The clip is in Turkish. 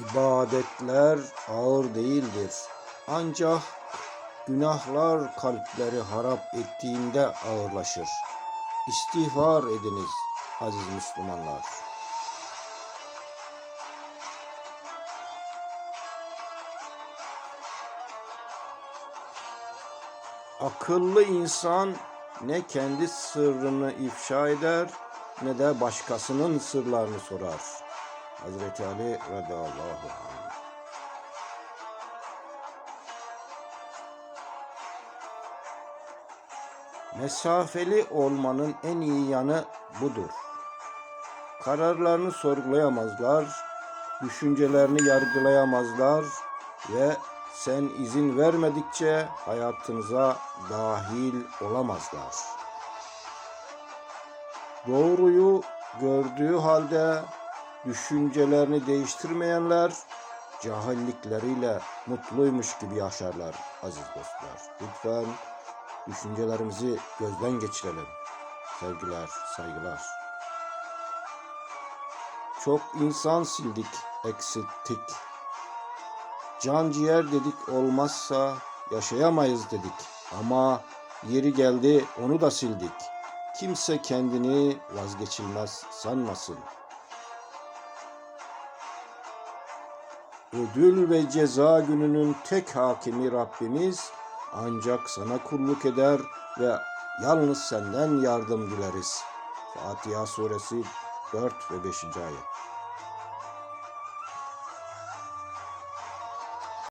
İbadetler ağır değildir. Ancak günahlar kalpleri harap ettiğinde ağırlaşır. İstiğfar ediniz aziz Müslümanlar. Akıllı insan ne kendi sırrını ifşa eder ne de başkasının sırlarını sorar. Hazreti Ali radıyallahu anh. Mesafeli olmanın en iyi yanı budur. Kararlarını sorgulayamazlar, düşüncelerini yargılayamazlar ve sen izin vermedikçe hayatınıza dahil olamazlar. Doğruyu gördüğü halde düşüncelerini değiştirmeyenler cahillikleriyle mutluymuş gibi yaşarlar aziz dostlar. Lütfen düşüncelerimizi gözden geçirelim. Sevgiler, saygılar. Çok insan sildik, eksilttik. Can ciğer dedik olmazsa yaşayamayız dedik. Ama yeri geldi onu da sildik. Kimse kendini vazgeçilmez sanmasın. Ödül ve ceza gününün tek hakimi Rabbimiz ancak sana kulluk eder ve yalnız senden yardım dileriz. Fatiha suresi 4 ve 5. ayet.